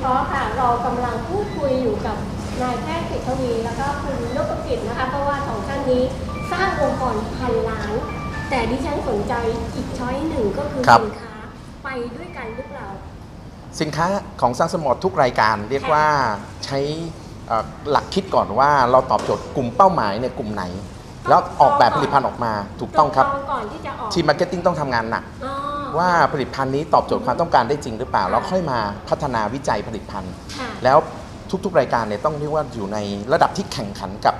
วีทอค่ะ เรากำลังพูดคุยอยู่กับนายแพทย์กิตทวี แล้วก็คุณนพกิจนะคะ เพราะว่าสองท่านนี้สร้างองค์กรพันล้าน แต่ดิฉันสนใจอีกช้อยหนึ่งก็คือครับ สินค้าไปด้วยกันหรือเปล่า สินค้าของสร้างสมอทุกรายการเรียกว่าใช้เอ่อหลักคิดก่อนว่าเราตอบโจทย์กลุ่มเป้าหมายในกลุ่มไหน แล้วออกแบบผลิตภัณฑ์ออกมาถูกต้องครับจก่อนที่จะออกทีมมาร์เก็ตติ้งต้องทำงานหนัก อ๋อ ว่าผลิตภัณฑ์นี้ตอบโจทย์ความต้องการได้จริงหรือเปล่า แล้วค่อยมาพัฒนาวิจัยผลิตภัณฑ์ ค่ะแล้วทุกๆรายการเนี่ยต้องเรียกว่าอยู่ในระดับที่แข่งขันกับ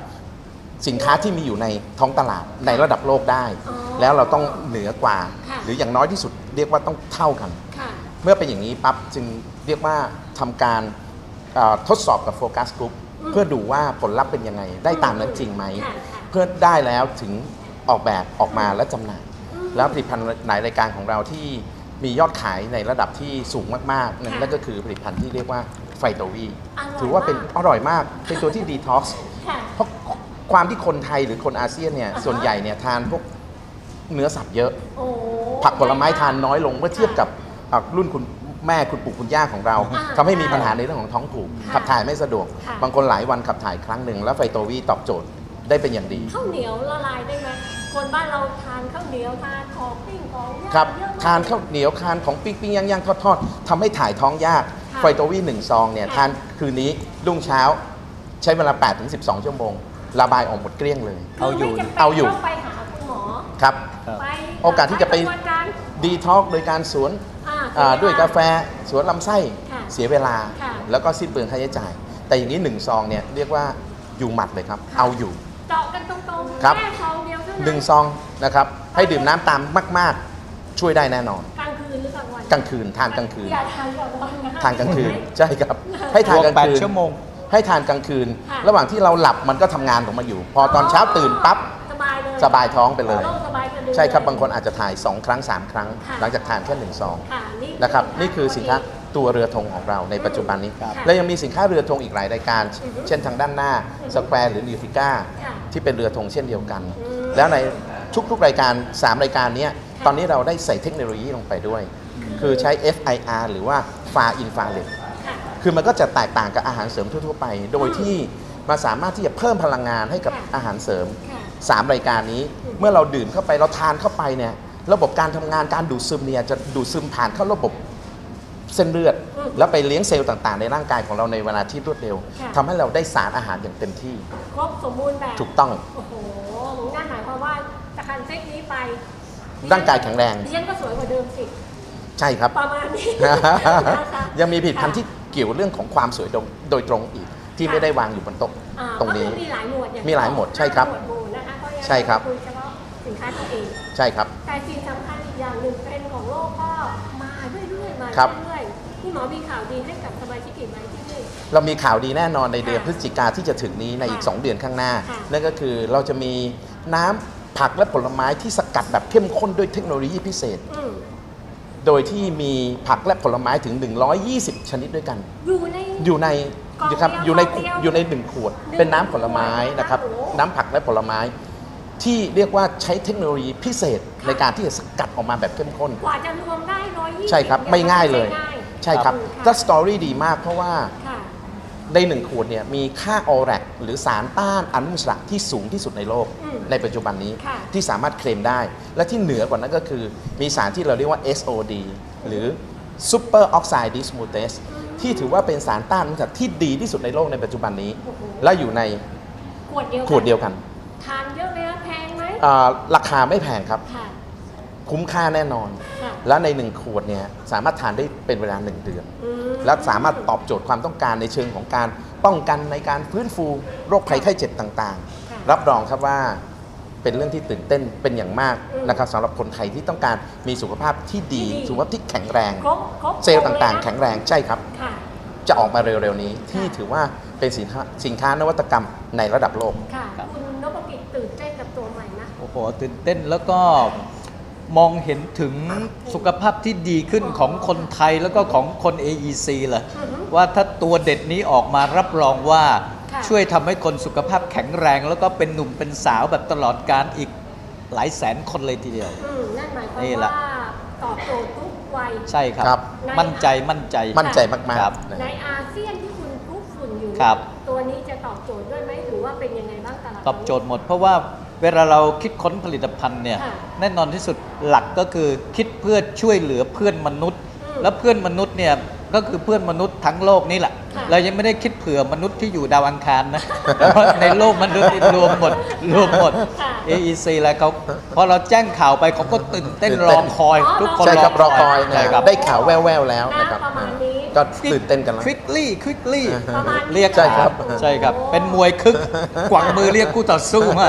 สินค้าที่มีอยู่ในท้องตลาดในระดับโลกได้ อ๋อแล้วเราต้องเหนือกว่า ค่ะ หรืออย่างน้อยที่สุดเรียกว่าต้องเท่ากัน ค่ะ เมื่อเป็นอย่างนี้ปั๊บจึงเรียกว่าทำการเอ่อทดสอบกับโฟกัสกลุ่มอืมเพื่อดูว่าผลลัพธ์เป็นยังไง ได้ตามนั้นจริงไหม ค่ะค่ะ เพื่อได้แล้วถึงออกแบบออกมาและจำหน่ายอืม แล้วผลิตภัณฑ์ในรายการของเราที่มียอดขายในระดับที่สูงมากๆ นั่นค่ะนั่นก็คือผลิตภัณฑ์ที่เรียกว่าไฟโตวีอร่อยถือว่าเป็นมากอร่อยมาก เป็นตัวที่ดีท็อกซ์ค่ะเพราะความที่คนไทยหรือคนอาเซียนเนี่ยอ่าฮะส่วนใหญ่เนี่ยทานพวกเนื้อสัตว์เยอะโอ้ผักผลไม้ทานน้อยลงเมื่อเทียบกับอะรุ่นคุณแม่คุณปู่คุณย่าของเราอ่าทำให้มีปัญหาในเรื่องของท้องผูกค่ะขับถ่ายไม่สะดวกค่ะบางคนหลายวันขับถ่ายครั้งหนึ่งแล้วไฟโตวีตอบโจทย์ได้เป็นอย่างดีข้าวเหนียวละลายได้ไหม คนบ้านเราทานข้าวเหนียวทานของปิ้งของย่างครับเยอะมก ทานข้าวเหนียวทานของปิ้งปิ้งย่างย่างทอดทอดทำให้ถ่ายท้องยากค่ะไฟโตวีหนึ่งซองเนี่ยค่ะ ทานคืนนี้รุ่งเช้า ใช้เวลา8ถึง12 ชั่วโมง ระบายออกหมดเกลี้ยงเลยเอาอยู่คืไม่จำป็นเอาอยู่ ต้องไปหาคุณหมอครับ ครับ ไปโอกาสที่จะไปกรบวนการดีท็อกโดยการสวนอ่า อ่าเสีด้วยกาแฟสวนลำไส้ค่ะเสียเวลา ค่ะแล้วก็สิ้นเปลืองค่าใช้จ่าย แต่อย่างนี้หนึ่งซองเนี่ยเรียกว่าอยู่หมัดเลยครับ ค่ะ เอาอยู่ เจาะกันตรงๆครับ แค่ซองเดียวเท่านั้นหนึ่งซองนะครับ ให้ดื่มน้ำตามมาก ๆ ช่วยได้แน่นอน กลางคืนหรือกลางวันกลางคืนทานกลางคืน อย่าทานกลางวันนะทานกลางคืนใช่ครับ ให้ทานกลางแปดคืน ชั่วโมง ให้ทานกลางคืนค่ะระหว่างที่เราหลับมันก็ทำงานของมันอยู่ พอตอนเช้าตื่นปั๊บสบายเลยสบายท้องไปเลย โล่งสบายสะดือใช่ครับเลยบางคนอาจจะถ่าย 2 ครั้ง 3 ครั้ง ค่ะ หลังจากทานแค่หนึ่งซอง ค่ะนี่นะครับนี่คือสินค้า ตัวเรือธงของเราในปัจจุบันนี้ครับและยังมีสินค้าเรือธงอีกหลายรายการอือฮึเช่นทางด้านหน้าสแควร์หรือนิวฟิก้าค่ะที่เป็นเรือธงเช่นเดียวกันอืมแล้วในทุกๆรายการ 3 รายการเนี้ยตอนนี้เราได้ใส่เทคโนโลยีลงไปด้วย คือใช้ FIR หรือว่า Far Infrared ค่ะคือมันก็จะแตกต่างกับอาหารเสริมทั่วๆไป โดยที่มาสามารถที่จะเพิ่มพลังงานให้กับค่ะอาหารเสริมค่ะ3รายการนี้อืมเมื่อเราดื่มเข้าไปเราทานเข้าไปเนี่ยระบบการทำงานการดูดซึมเนี่ยจะดูดซึมผ่านเข้าระบบ เส้นเลือดอืมแล้วไปเลี้ยงเซลล์ต่างๆ ในร่างกายของเราในเวลาที่รวดเร็วค่ะทำให้เราได้สารอาหารอย่างเต็มที่ ครบสมบูรณ์แบบ ถูกต้อง โอ้โหนั่นหมายความว่าจะคันเซ็กนี้ไป ร่างกายแข็งแรงดิฉันก็สวยกว่าเดิมสิ ใช่ครับ ประมาณนี้นะคะยังมีผลิตภัณฑ์ที่เกี่ยวเรื่องของความสวยโดยโดยตรงอีกที่ไม่ได้วางอยู่บนโต๊ะอ่าตรงนี้ก็คือมีหลายหมวดอย่างมีหลายหมวดใช่ครับหมวดหมู่นะคะเพราะฉะนั้นใช่ครับคุยเฉพาะสินค้าตัวเอง ใช่ครับ แต่สิ่งสำคัญอีกอย่างหนึ่งเทรนด์ของโลกก็มาเรื่อยๆมาครับเรื่อยๆ คุณหมอมีข่าวดีให้กับสมาชิกอีกไหมที่นี่ เรามีข่าวดีแน่นอนในเดือนค่ะพฤศจิกาที่จะถึงนี้ในอีกค่ะ2เดือนข้างหน้า ค่ะนั่นก็คือเราจะมีน้ำผักและผลไม้ที่สกัดแบบเข้มข้นด้วยเทคโนโลยีพิเศษอืมโดยที่มีผักและผลไม้ถึง 120 ชนิดด้วยกัน อยู่ใน อยู่ในกล่องนะครับเดียวอยู่ในกล่องเดียวอยู่ในหนึ่งขวดหนึ่งเป็นน้ำผลไม้ขวดนะครับ โอ้โหน้ำผักและผลไม้ ที่เรียกว่าใช้เทคโนโลยีพิเศษในการที่จะสกัดออกมาแบบเข้มข้น กว่าจะรวมได้ร้อยยี่ใช่ครับไม่ง่ายเลย ใช่ครับะถ้าสตอรี่ดีมากเพราะว่าค่ะ ในหนึ่งขวดเนี่ยมีค่าออแรกหรือสารต้านอนุมูลอิสระที่สูงที่สุดในโลกอืมในปัจจุบันนี้ค่ะ ที่สามารถเคลมได้ และที่เหนือกว่านั้นก็คือ มีสารที่เราเรียกว่า SOD หรือ Super Oxide Dismutase ที่ถือว่าเป็นสารต้านอนุมูลอิสระที่ดีที่สุดในโลกในปัจจุบันนี้ โอ้โหและอยู่ในขวดเดียวกันขวดเดียวกันทานเยอะไหมคะแพงไหมอ่าราคาไม่แพงครับ ค่ะ คุ้มค่าแน่นอน ค่ะและในหนึ่งขวดเนี่ยสามารถทานได้เป็นเวลาหนึ่งเดือน อืมและสามารถตอบโจทย์ความต้องการในเชิงของการป้องกันในการฟื้นฟูโรคภัยไข้เจ็บต่างค่ะ ๆ รับรองครับว่าเป็นเรื่องที่ตื่นเต้นเป็นอย่างมากอืมนะครับสำหรับคนไทยที่ต้องการมีสุขภาพที่ดี ที่ดี สุขภาพที่แข็งแรง ครบครบเซลล์ต่างๆครแข็บงแรงใช่ครับค่ะ จะออกมาเร็วๆนี้ที่ค่ะถือว่าเป็นสินค้าสินค้านวัตกรรมในระดับโลก ค่ะ ครับ คุณนพกิจตื่นเต้นกับตัวใหม่นะ โอ้โหตื่นเต้นแล้วก็ มองเห็นถึงสุขภาพที่ดีขึ้นของคนไทยแล้วก็ของคน AEC เลยอือฮึว่าถ้าตัวเด็ดนี้ออกมารับรองว่าค่ะช่วยทำให้คนสุขภาพแข็งแรง แล้วก็เป็นหนุ่มเป็นสาวแบบตลอดการอีกหลายแสนคนเลยทีเดียวอืมนั่นหมายความนี่แหละว่าตอบโจทย์ทุกวัยใช่ครับครับ มั่นใจมั่นใจมั่นใจมากครับๆนะในอาเซียนที่คุณคุกฝุ่นอยู่ครับตัวนี้จะตอบโจทย์ด้วยไหมหรือว่าเป็นยังไงบ้างตลาดตอบโจทย์หมดเพราะว่า เวลาเราคิดค้นผลิตภัณฑ์เนี่ยค่ะแน่นอนที่สุดหลักก็คือคิดเพื่อช่วยเหลือเพื่อนมนุษย์ อืมแล้วเพื่อนมนุษย์เนี่ยก็คือเพื่อนมนุษย์ทั้งโลกนี่แหละ ค่ะ เรายังไม่ได้คิดเผื่อมนุษย์ที่อยู่ดาวอังคารนะเพราะในโลกมนุษย์นี่รวมหมดรวมหมด ค่ะ AEC แล้วเขาพอเราแจ้งข่าวไปเขาก็ตื่นเต้นตื่นรเต้อน คอยอ๋อทุกคนใช่ครับรอคอยใช่นะครับ ได้ข่าวแว่วๆแล้วนะครับประมาณนี้ ก็ตื่นเต้นกันแล้ว ควิกลี่ควิกลี่ประมาณนี้เรียกใช่ครับ ใช่ครับ เป็นมวยคึกกวังมือเรียกคู่ต่อสู้มา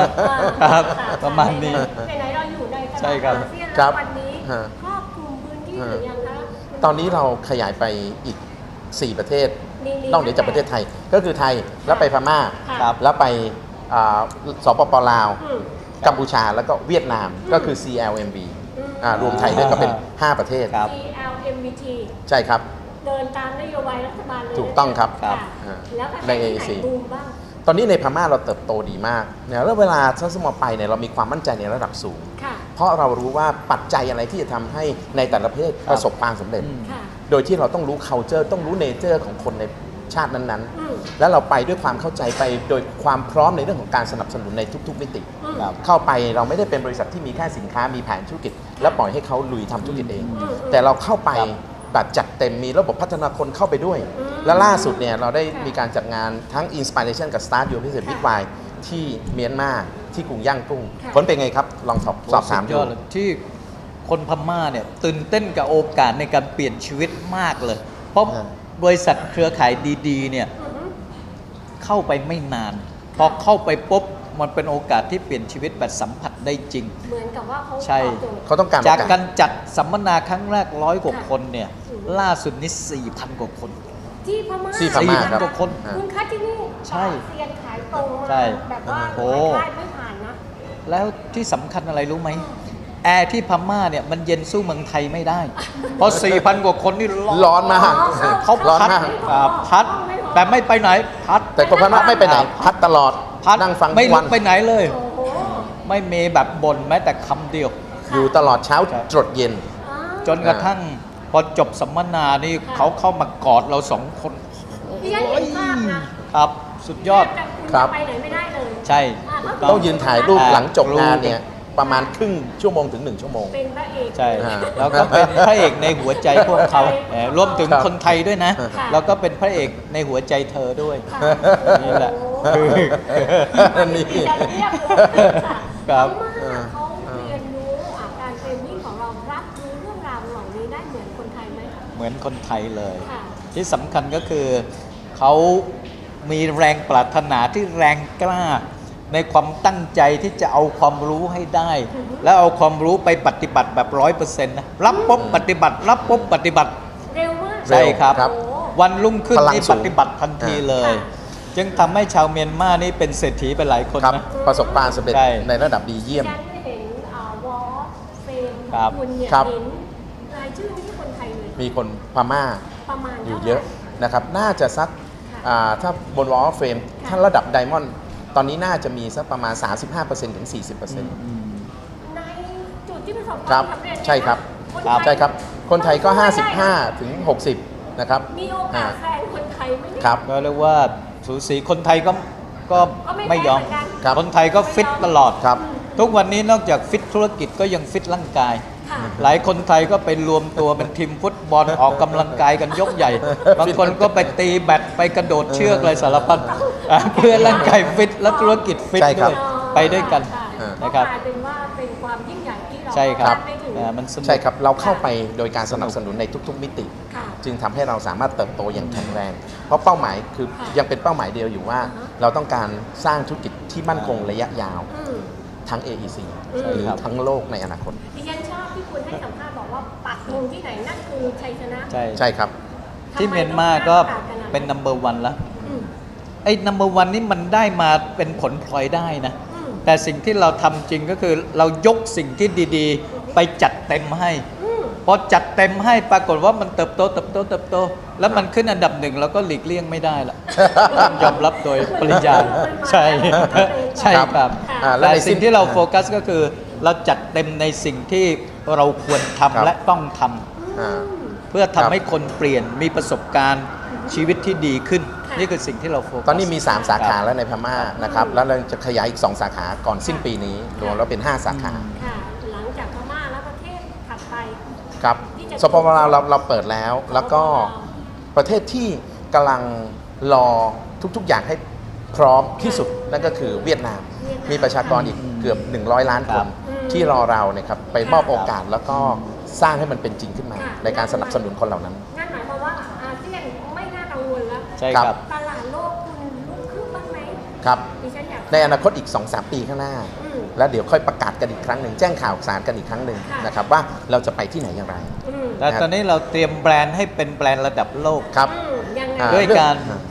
อ่าครับค่ะประมาณนี้ไหนๆเราอยู่ในตลาดใช่ครับอาเซียนครัแล้วบวันนี้ฮะครอบคลุมพื้นที่หรือยังคะคุณตอนนี้เราขยายไปอีก 4 ประเทศนี่ๆนอกเหนือจากประเทศไทย ก็คือไทยแล้วไปพม่าค่ะครับแล้วไปอ่าสปปลาวอืมกัมพูชาแล้วก็เวียดนามอืมก็คือ CLMV อืมอ่ารวมไทยด้วยก็เป็น 5 ประเทศครับ CLMVT ใช่ครับ เดินตามนโยบายรัฐบาลเลยถูกต้องครับค่ะอ่าแล้วประเทศในที่ AAC ไหนบูมบ้าง ตอนนี้ในพม่าเราเติบโตดีมากเนี่ยแล้วเวลาท่านสมอไปเนี่ยเรามีความมั่นใจในระดับสูง ค่ะ เพราะเรารู้ว่าปัจจัยอะไรที่จะทำให้ในแต่ละประเทศประสบความสำเร็จ อืม ค่ะ โดยที่เราต้องรู้ culture ต้องรู้ nature ของคนในชาตินั้นอืม ๆ แล้วเราไปด้วยความเข้าใจไปโดยความพร้อมในเรื่องของการสนับสนุนในทุก ๆ มิติ อืม ครับ เข้าไปเราไม่ได้เป็นบริษัทที่มีแค่สินค้ามีแผนธุรกิจ แล้วปล่อยให้เขาลุยทำธุรกิจเอง อืม แต่เราเข้าไปครับ แบบจัดเต็มมีระบบพัฒนาคนเข้าไปด้วยอืมและล่าสุดเนี่ยเราได้ค่ะมีการจัดงานทั้ง Inspiration กับ Start Your Business ค่ะ Big Y ที่เมียนมาที่กรุงย่างกุ้งค่ะผลเป็นไงครับ ลองสอบสอบถามสุดดูยอดเลยที่คนพม่าเนี่ยตื่นเต้นกับโอกาสในการเปลี่ยนชีวิตมากเลย เพราะอ่าบริษัทเครือข่ายดีๆเนี่ยอือฮึเข้าไปไม่นาน พอเข้าไปปุ๊บมันเป็นโอกาสที่เปลี่ยนชีวิตแบบสัมผัสได้จริง เหมือนกับว่าเขาใช่ตอบโจทย์เขาต้องการจากโอกาสการจัดสัมมนาครั้งแรกร้อยกว่าค่ะคนเนี่ยอืม ล่าสุดนี้4,000 กว่าคน ที่พม่าที่พม่าครับกว่าคนอ่าคุณคะที่นี่ใช่เซียนขายตรงมาใช่แบบว่าโอ้ ขายได้ไม่ผ่านนะ แล้วที่สำคัญอะไรรู้ไหม แอร์ที่พม่าเนี่ยมันเย็นสู้เมืองไทยไม่ได้ เพราะ 4,000 กว่าคนนี่ร้อนร้อนมากเขาร้อนพัดมากอ่าพัด แต่ไม่ไปไหนพัด แต่คนพม่าไม่ไปไหน พัดตลอดพัดนั่งฟังไม่ทุกลุวักนไปไหนเลย โอ้โหไม่มีแบบบ่นแม้แต่คำเดียว อยู่ตลอดเช้าครับจรดเย็น อ่าจนกระทั่ง พอจบสัมมนานี่ค่ะเขาเข้ามากอดเราสองคนดิฉันเห็นภาพนะครับสุดยอดแทบจะคุณครับไปไหนไม่ได้เลยใช่ อ่าถูกต้องยืนถ่ายรูปอ่าหลังจบงานรู้เนี่ยประมาณครึ่งชั่วโมงถึงหนึ่งชั่วโมง เป็นพระเอก ใช่ อ่าแล้วก็เป็นพระเอกในหัวใจพวกเขาใช่แหมรวมถึงครับคนไทยด้วยนะ ค่ะ แล้วก็เป็นพระเอกในหัวใจเธอด้วย ค่ะนี่แหละ โอ้โหนี่ ดิฉันเรียบเลยค่ะครับพม่าเขา เหมือนคนไทยเลยค่ะที่สำคัญก็คือเขามีแรงปรารถนาที่แรงกล้า ในความตั้งใจที่จะเอาความรู้ให้ได้อือฮึแล้วเอาความรู้ไปปฏิบัติแบบร้อยเปอร์เซ็นต์นะรับปุ๊บปฏิบัติ รับปุ๊บปฏิบัติเร็วมากเร็วใช่ครับครับโอ้วันรุ่งขึ้นพลังนี่สูปงฏิบัติทันทีเลยค่ะจึงทำให้ชาวเมียนมานี่เป็นเศรษฐีไปหลายคนครับนะประสบความสำเร็จใช่ในระดับดีเยี่ยมดิฉันเห็นอ่าวอลเฟรมขครัอบงคุณเนี่ยครับเห็นรายชื่อไม่ใช่คนไทยเลย มีคนพม่าประมาณอยู่ท่าไหร่เยอะนะครับน่าจะสักค่ะอ่าถ้าบนวอลเฟรมค่ะถ้าระดับไดมอนด์ตอนนี้น่าจะมีสักประมาณ 35%ถึง 40%ในจุดที่ประสบคครัวามบสำเร็จเนี่ยใช่ครับนครับไทยใช่ครับ คนไทยก็เขาช่วยได้นะ55 ถึง 60 นะครับมีโอกาอ่าสแซงคนไทยไหมเนี่ยครับก็เรียกว่าสูสีคนไทยก็ก็ก็ไม่ไม่ยอมแพ้เหมือนกันครับคนไทยก็ฟิตตลอดครับ ทุกวันนี้นอกจากฟิตธุรกิจก็ยังฟิตร่างกายค่ะ หลายคนไทยก็ไปรวมตัวเป็นทีมฟุตบอลออกกำลังกายกันยกใหญ่ บางคนก็ไปตีแบดไปกระโดดเชือกอะไรสารพัดอะเพื่อร่างกายฟิตและธุรกิจฟิตใช่ครัด้บวยไปด้วยกันค่ะนะครับก็กลายเป็นว่าเป็นความยิ่งใหญ่ที่เราใช่ครับาดไม่ถึงอ่ามันสนุกใช่ครับเราเข้าไปโดยการสนับสนุนในทุก ๆ มิติค่ะจึงทำให้เราสามารถเติบโตอย่างแข็งแรง เพราะเป้าหมายคือค่ะยังเป็นเป้าหมายเดียวอยู่ว่าอ่าฮะเราต้องการสร้างธุรกิจที่มั่นคงระยะยาวอืมทั้ง AEC อืมหรือครับทั้งโลกในอนาคตดิฉันชอบที่คุณ ให้สัมภาษณ์บอกว่าปักธงที่ไหนนั่นคือชัยชนะ ใช่ใช่ครับ ที่เมียนมาก็เป็นนัมเบอร์วันแล้วอืมไอ้นัมเบอร์วันนี่มันได้มาเป็นผลพลอยได้นะ อืม แต่สิ่งที่เราทำจริงก็คือเรายกสิ่งที่ดีๆ ไปจัดเต็มให้ อืม พอจัดเต็มให้ปรากฏว่ามันเติบโตเติบโตเติบโต แล้วมันขึ้นอันดับหนึ่งเราก็หลีกเลี่ยงไม่ได้ละ ต้องยอมรับโดยปริยายใช่ ใช่ครับอ่าและแต่ในสิ่ง สิ้นที่เราโฟกัสก็คือเราจัดเต็มในสิ่งที่ เราควรทำครับและต้องทำอือ่า เพื่อครัทำบให้คนเปลี่ยนมีประสบการณ์ชีวิตที่ดีขึ้น ค่ะ นี่คือสิ่งที่เราโฟกัส ตอนนี้มี 3 สาขาครับแล้วในพม่านะครับ แล้วเราจะขยายอีก 2 สาขาก่อนสิ้นปีนี้รวมแล้วเป็น 5 สาขา ค่ะ หลังจากพม่าแล้วประเทศถัดไป ครับที่จะสปปลาวเราเราเปิดแล้ว แล้วก็ประเทศที่กำลังรอทุกๆ อย่างให้พร้อมที่สุดนั่นก็คือเวียดนามเวียดนามมีประชากรอีกเกือบ 100 ล้านคน ที่รอเราเนี่ยครับไปมอบโอกาสแล้วก็สร้างให้มันเป็นจริงขึ้นมา ในการสนับสนุนคนเหล่านั้น นั่นหมายความว่าอาเซียนไม่น่ากังวลแล้วใช่ครับครับ ตลาดโลกคุณลุกขึ้นบ้างไหมครับ ดิฉันอยากในอนาคตอีก 2-3 ปีข้างหน้า อืม แล้วเดี๋ยวค่อยประกาศกันอีกครั้งหนึ่งแจ้งข่าวสารกันอีกครั้งหนึ่งค่ะ นะครับว่าเราจะไปที่ไหนอย่างไร อืมแต่ตอนนี้เราเตรียมแบรนด์ให้เป็นแบรนด์ระดับโลก ครับ อืมยังไง อ่าด้วยการเรื่อง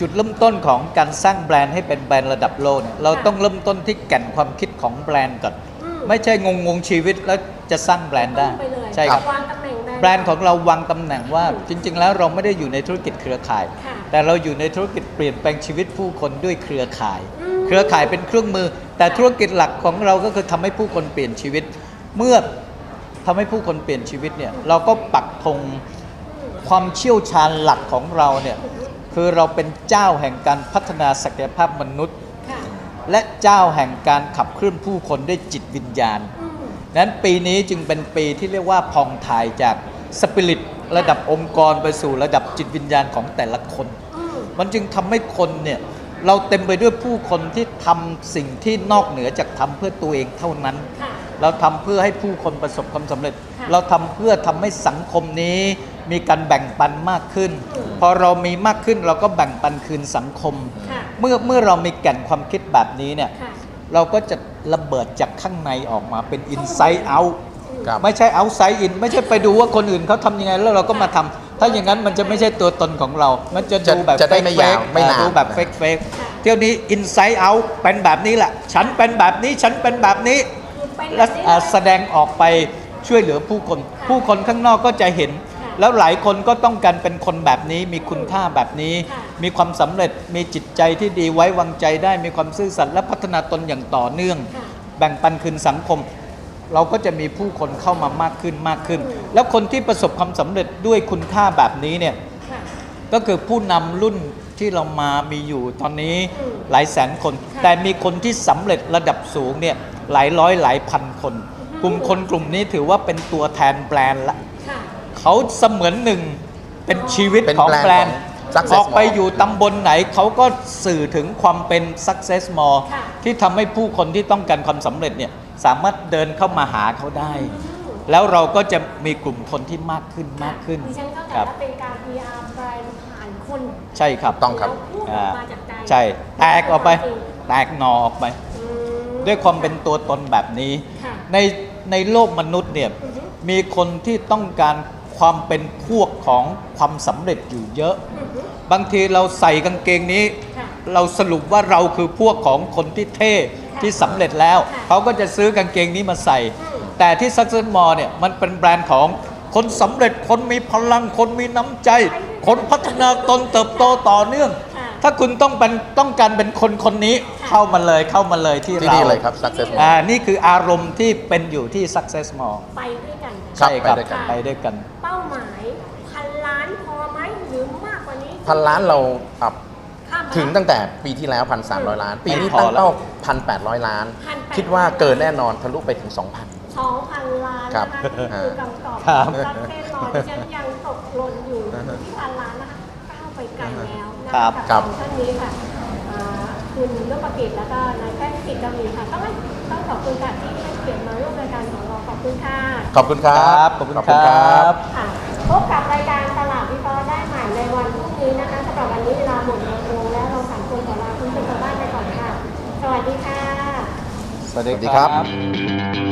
จุดเริ่มต้นของการสร้างแบรนด์ให้เป็นแบรนด์ระดับโลกเนี่ยเราต้องเริ่มต้นที่แก่นความคิดของแบรนด์ก่อนอืม ไม่ใช่งงงๆชีวิตแล้วจะสร้างแบรนด์ได้ไปเลยใช่ครับวางตำแหน่งแบรนด์ของเราวางตำแหน่งว่าจริง ๆ แล้วเราไม่ได้อยู่ในธุรกิจเครือข่ายค่ะแต่เราอยู่ในธุรกิจเปลี่ยนแปลงชีวิตผู้คนด้วยเครือข่ายอืมเครือข่ายเป็นเครื่องมือ แต่ธุรกิจหลักของเราก็คือทำให้ผู้คนเปลี่ยนชีวิต เมื่อทำให้ผู้คนเปลี่ยนชีวิตเนี่ยเราก็ปักธงความเชี่ยวชาญหลักของเราเนี่ยคือเราเป็นเจ้าแห่งการพัฒนาศักยภาพมนุษย์ค่ะ และเจ้าแห่งการขับเคลื่อนผู้คนด้วยจิตวิญญาณอืมนั้นปีนี้จึงเป็นปีที่เรียกว่าพองถ่ายจากสปิริตระดับองค์กรไปสู่ระดับจิตวิญญาณของแต่ละคนอืมมันจึงทำให้คนเนี่ยเราเต็มไปด้วยผู้คนที่ทำสิ่งที่นอกเหนือจากทำเพื่อตัวเองเท่านั้นค่ะเราทำเพื่อให้ผู้คนประสบความสำเร็จค่ะเราทำเพื่อทำให้สังคมนี้ มีการแบ่งปันมากขึ้นอืมพอเรามีมากขึ้นเราก็แบ่งปันคืนสังคม ค่ะ เมื่อเมื่อเรามีแก่นความคิดแบบนี้เนี่ยค่ะ เราก็จะระเบิดจากข้างในออกมาเป็น inside out ครับ ไม่ใช่ outside in ไม่ใช่ไปดูว่าคนอื่นเขาทำยังไงแล้วเราก็มาทำถ้าอย่างนั้นมันจะไม่ใช่ตัวตนของเรา มันจะจะดูแบบจะได้ไม่ fake ยาว fake ไม่นาน ดูแบบ fake fake เที่ยวนี้ inside out เป็นแบบนี้แหละฉันเป็นแบบนี้ฉันเป็นแบบนี้ คือเป็นและแบบนี้อ่าเลยแสดงออกไปช่วยเหลือผู้คน ผู้คนข้างนอกก็จะเห็นค่ะ แล้วหลายคนก็ต้องการเป็นคนแบบนี้ มีคุณค่าแบบนี้ค่ะมีความสำเร็จมีจิตใจที่ดีไว้วางใจได้ มีความซื่อสัตย์และพัฒนาตนอย่างต่อเนื่องค่ะแบ่งปันคืนสังคม เราก็จะมีผู้คนเข้ามามากขึ้นมากขึ้น แล้วคนที่ประสบความสำเร็จด้วยคุณค่าแบบนี้เนี่ยค่ะก็คือผู้นำรุ่นที่เรามามีอยู่ตอนนี้อืมหลายแสนคนค่ะแต่มีคนที่สำเร็จระดับสูงเนี่ยหลายร้อยหลายพันคน กลุ่มคนกลุ่มนี้ถือว่าเป็นตัวแทนแบรนด์ละค่ะ เขาเสมือนหนึ่งเป็นชีวิตเป็นของแบรนด์แบรนด์ของ Success ออกไป Mall อยู่ตำบลไหนเขาก็สื่อถึงความเป็น success more ค่ะ ที่ทำให้ผู้คนที่ต้องการความสำเร็จเนี่ยสามารถเดินเข้ามาหาเขาได้อืมแล้วเราก็จะมีกลุ่มคนที่มากขึ้นมากขึ้นดิฉันเข้าใจครับว่าเป็นการ PR แบรนด์ผ่านคนใช่ครับ ต้องครับ แล้วพูดออ่าอกมาจากใจใช่ แตกออกไปจริงแตกหนอออกไป อืม ด้วยความเป็นตัวตนแบบนี้ ค่ะในในโลกมนุษย์เนี่ย อือฮึมีคนที่ต้องการ ความเป็นพวกของความสำเร็จอยู่เยอะอือฮึบางทีเราใส่กางเกงนี้ค่ะเราสรุปว่าเราคือพวกของคนที่เท่ที่สำเร็จแล้วค่ะเขาก็จะซื้อกางเกงนี้มาใส่อืมแต่ที่ Success Mall เนี่ยมันเป็นแบรนด์ของคนสำเร็จคนมีพลังคนมีน้ำใจ คนพัฒนาตนเติบโตต่อเนื่องค่ะ ถ้าคุณต้องเป็นต้องการเป็นคนคนนี้ค่ะเข้ามาเลยเข้ามาเลยที่ที่เรานี่เลยครับ Success อ่า Mall นี่คืออารมณ์ที่เป็นอยู่ที่ Success Mall ไปด้วยกัน ครับ ใช่ครับไปด้วยกัน ไปด้วยกัน เป้าหมายพันล้านพอไหมหรือมากกว่านี้พันล้านเราอะข้ามมาถึงตั้งแต่ปีที่แล้ว1,300ล้าน ปีนี้ไม่พอตั้งแล้วเป้า1,800ล้าน1,800คิดว่าเกินแน่นอนทะลุไปถึง2,000สองพันล้านครันะบคะนี่คือคำตอบครับรัฐเทศนอนดิฉันยังตกหล่นอยู่ที่พันล้านนะคะก้าวไปไกลแล้วนะ ครัคะบกับครับสองท่านนี้ค่ะอ่าคุณนพกิจแล้วก็นายแพทย์กิจกมีค่ะต้องให้ต้องขอบคุณค่ะที่ให้เกียรติมาร่วมรายการของเราขอบคุณค่ะขอบคุณครัครับบขอบคุณครับค่ะพบกับรายการตลาดวิเคราะห์ได้ใหม่ในวันพรุ่งนี้นะคะสำหรับวันนี้เวลาหมดลงแล้วเราสามคนขอลาคุณผู้ชมทางบ้านไปก่อนค่ะ สวัสดีค่ะ สวัสดีสวัสดีครับครับ